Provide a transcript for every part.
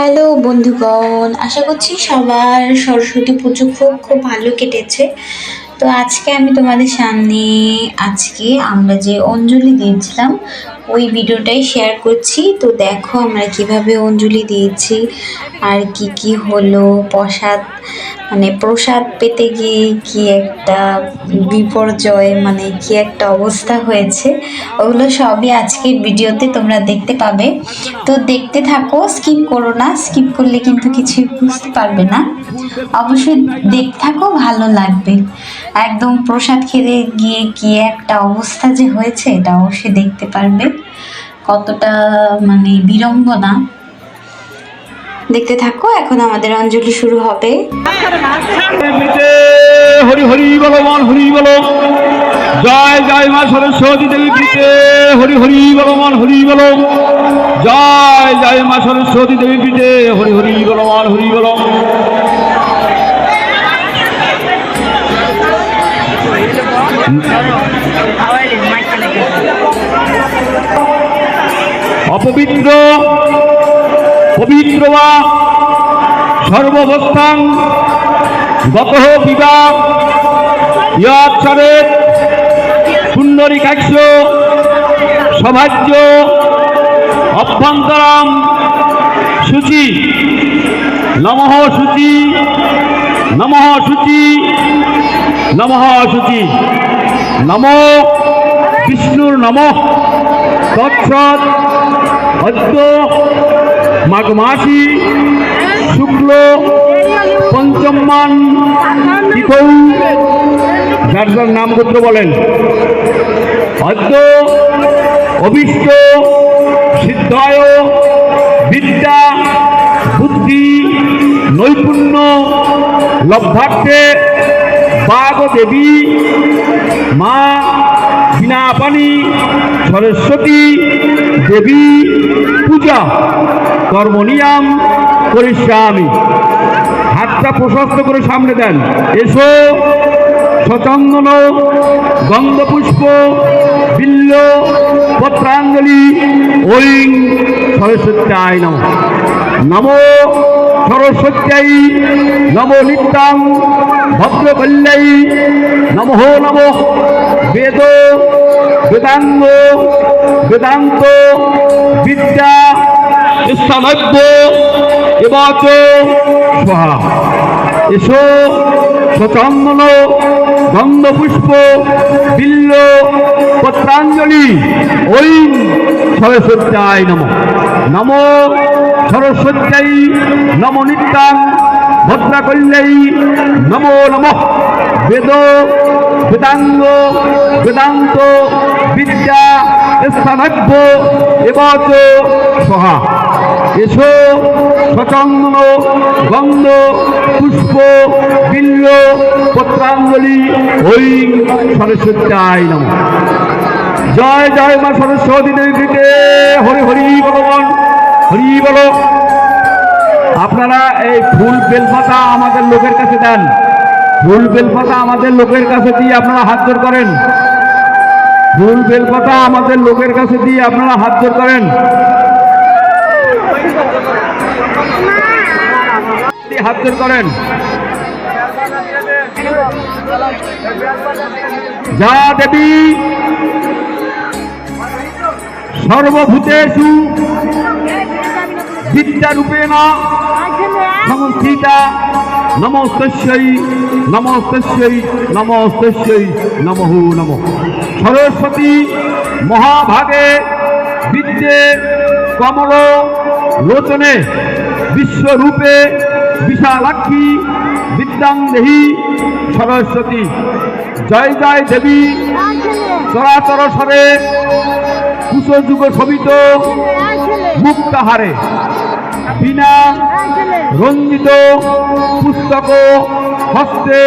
Hello বন্ধুগণ, আশা করছি সবার সরস্বতী পুজো খুব খুব ভালো কেটেছে। তো আজকে আমি তোমাদের সামনে, আজকে আমরা যে অঞ্জলি দিয়েছিলাম, ওই ভিডিওটাই শেয়ার করছি। তো দেখো আমরা কীভাবে অঞ্জলি দিয়েছি, আর কি কি হলো, প্রসাদ মানে প্রসাদ পেতে গিয়ে কি একটা বিপর্যয় মানে কি একটা অবস্থা হয়েছে, ওগুলো সবই আজকের ভিডিওতে তোমরা দেখতে পাবে। তো দেখতে থাকো স্কিপ করো না স্কিপ করলে কিন্তু কিছুই বুঝতে পারবে না। অবশ্যই দেখতে থাকো, ভালো লাগবে। একদম প্রসাদ খেতে গিয়ে কি একটা অবস্থা যে হয়েছে, এটা অবশ্যই দেখতে পারবে। কতটা মানে বিড়ম্বনা। দেখতে থাকো, এখন আমাদের অঞ্জলি শুরু হবে। হরি হরি বলো মন হরি বলো জয় জয় মা সরস্বতী দেবী পিতে। হরি হরি বলো মন হরি বলো জয় জয় মা সরস্বতী দেবী পিতে। হরি হরি বলো মন হরি বলো অপবিত্র পবিত্র সর্ববস্থান গত বিবাহ ইয়াৎসরের পুণ্ডরিকাক্ষ সভাজ্য অভ্যন্তরাম সূচি নমঃ সূচি নমঃ সূচি নমঃ সূচি নম বিষ্ণুর নম তৎসৎ অদ্য মাঘ মাসি শুক্ল পঞ্চমান যার যার নাম গোত্র বলেন। অদ্য অভিষ্ট, সিদ্ধায়, বিদ্যা, বুদ্ধি, নৈপুণ্য, লব্ধার্থে বাগ দেবী, মা বিনাপানি, সরস্বতী দেবী পূজা কর্মনিয়াম করিষ্যামি হাতটা প্রশস্ত করে সামনে দেন। এসো, সচন্দন, গন্ধপুষ্প, বিল্ল, পত্রাঞ্জলি ঐং সরস্বত্যায় নম। নম সরস্বত্যাই নম নিত্যাং ভদ্রকল্যাই নম নম। বেদ বেদাঙ্গ বেদান্ত বিদ্যা স্থানব্য এবাচ স্বাহা এসো, সচন্দন, গন্ধপুষ্প, বিল্ল, পত্রাঞ্জলি ওই সরস্বত্যায় নম। নম সরস্বত্যাই নম নিত্যাং ভদ্রাকল্যাই নমো নম। বেদ বেদাঙ্গ, বেদান্ত, বিদ্যা স্থানভ্য এবাচ, সহা। এসো, সচন্দন, গন্ধ, পুষ্প, বিল্ল, পত্রাঞ্জলি ওই সরস্বত্যায় নম। জয় জয় মা সরস্বতী দেবীকে। হরি হরি বলবান হরি বলো। আপনারা এই ফুল বেলপাতা আমাদের লোকের কাছে দেন। ফুল বেলপাতা আমাদের লোকের কাছে দিয়ে আপনারা হাত জোর করেন। ফুল বেলপাতা আমাদের লোকের কাছে দিয়ে আপনারা হাত জোর করেন। হাত জোর করেন। যা দেবী, সর্বভূতেষু বিদ্যারূপেণ সংস্থিতা নমস্তস্যই নমস্তস্যই নমস্তস্যই নমঃ নম সরস্বতী মহাভাগে বিদ্যে কমল লোচনে বিশ্বরূপে বিশালাক্ষী বিদ্যাং দেহি সরস্বতী জয় জয় দেবী চরাচর সরে কুশযুগ শোভিত মুক্তাহারে বিনা রঞ্জিত পুস্তক হস্তে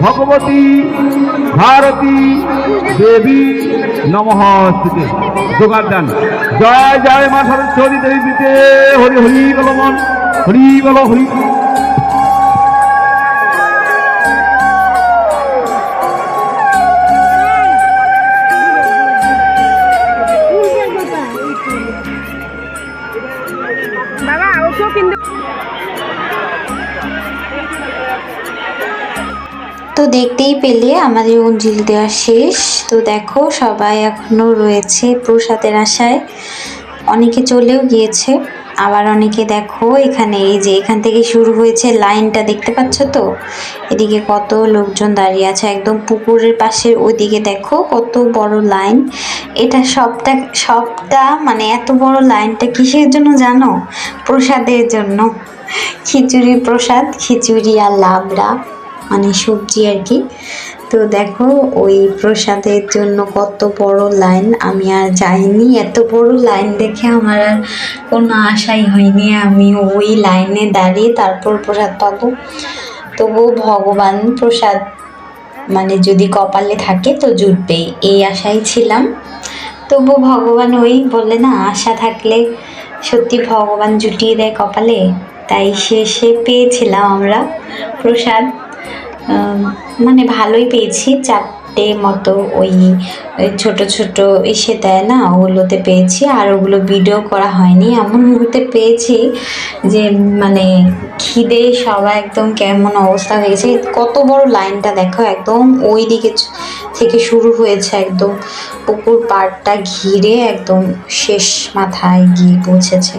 ভগবতী ভারতী দেবী নমস্তে যোগার দেন। জয় জয় মা দেবীতে। হরি হরি বল মন। হরি বল, হরি কিন্তু তো দেখতেই পেলে আমাদের অঞ্জলি দেওয়া শেষ। তো দেখো, সবাই এখনও রয়েছে প্রসাদের আশায়। অনেকে চলেও গিয়েছে। আবার অনেকে দেখো এখানে এই যে এখান থেকে শুরু হয়েছে লাইনটা, দেখতে পাচ্ছ তো? এদিকে কত লোকজন দাঁড়িয়ে আছে, একদম পুকুরের পাশে ওইদিকে দেখো কত বড় লাইন। এটা সবটা সবটা মানে এত বড় লাইনটা কিসের জন্য জানো? প্রসাদের জন্য। খিচুড়ি প্রসাদ, খিচুড়ি আর লাবড়া মানে সবজি আর কি। তো দেখো, ওই প্রসাদের জন্য কত বড় লাইন, আমি আর যাইনি। এত বড় লাইন দেখে আমার আর কোনো আশাই হয়নি, আমি ওই লাইনে দাঁড়িয়ে তারপর প্রসাদ পাবো। তবুও ভগবান প্রসাদ মানে যদি কপালে থাকে তো জুটবে এই আশাই ছিলাম। তবু ভগবান ওই বলে না, আশা থাকলে সত্যি ভগবান জুটিয়ে দেয় কপালে। তাই শেষে পেয়েছিলাম আমরা প্রসাদ। মানে ভালোই পেয়েছি। চারটে মতো ওই ছোট ছোট এসে দেয় না, ওগুলোতে পেয়েছি। আর ওগুলো ভিডিও করা হয়নি। এমন মুহূর্তে পেয়েছি যে মানে খিদে সবাই একদম কেমন অবস্থা হয়ে গেছে। কত বড় লাইনটা দেখো, একদম ওই দিকে থেকে শুরু হয়েছে একদম। পুকুর পাড়টা ঘিরে একদম শেষ মাথায় গিয়ে পৌঁছেছে।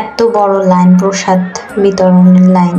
এত বড় লাইন, প্রসাদ বিতরণের লাইন।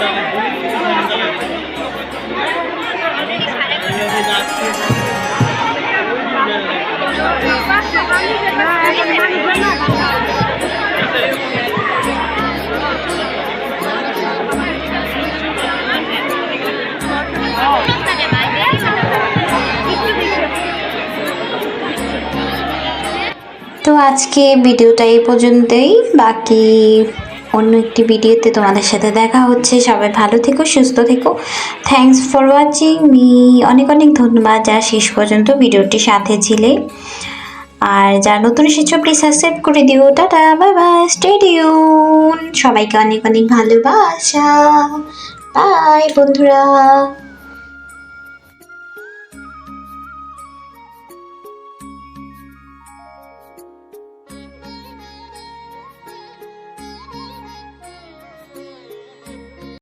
তো আজকে ভিডিওটা এই পর্যন্তই। বাকি অন্য একটি ভিডিওতে তোমাদের সাথে দেখা হচ্ছে। সবাই ভালো থেকো, সুস্থ থেকো। থ্যাঙ্কস ফর ওয়াচিং মি অনেক অনেক ধন্যবাদ যা শেষ পর্যন্ত ভিডিওটি সাথে ছিলে। আর যারা নতুন এসেছ প্লিজ সাবস্ক্রাইব করে দিও। টাটা বাই বাই স্টেডিউন সবাইকে অনেক অনেক ভালোবাসা। বাই বন্ধুরা।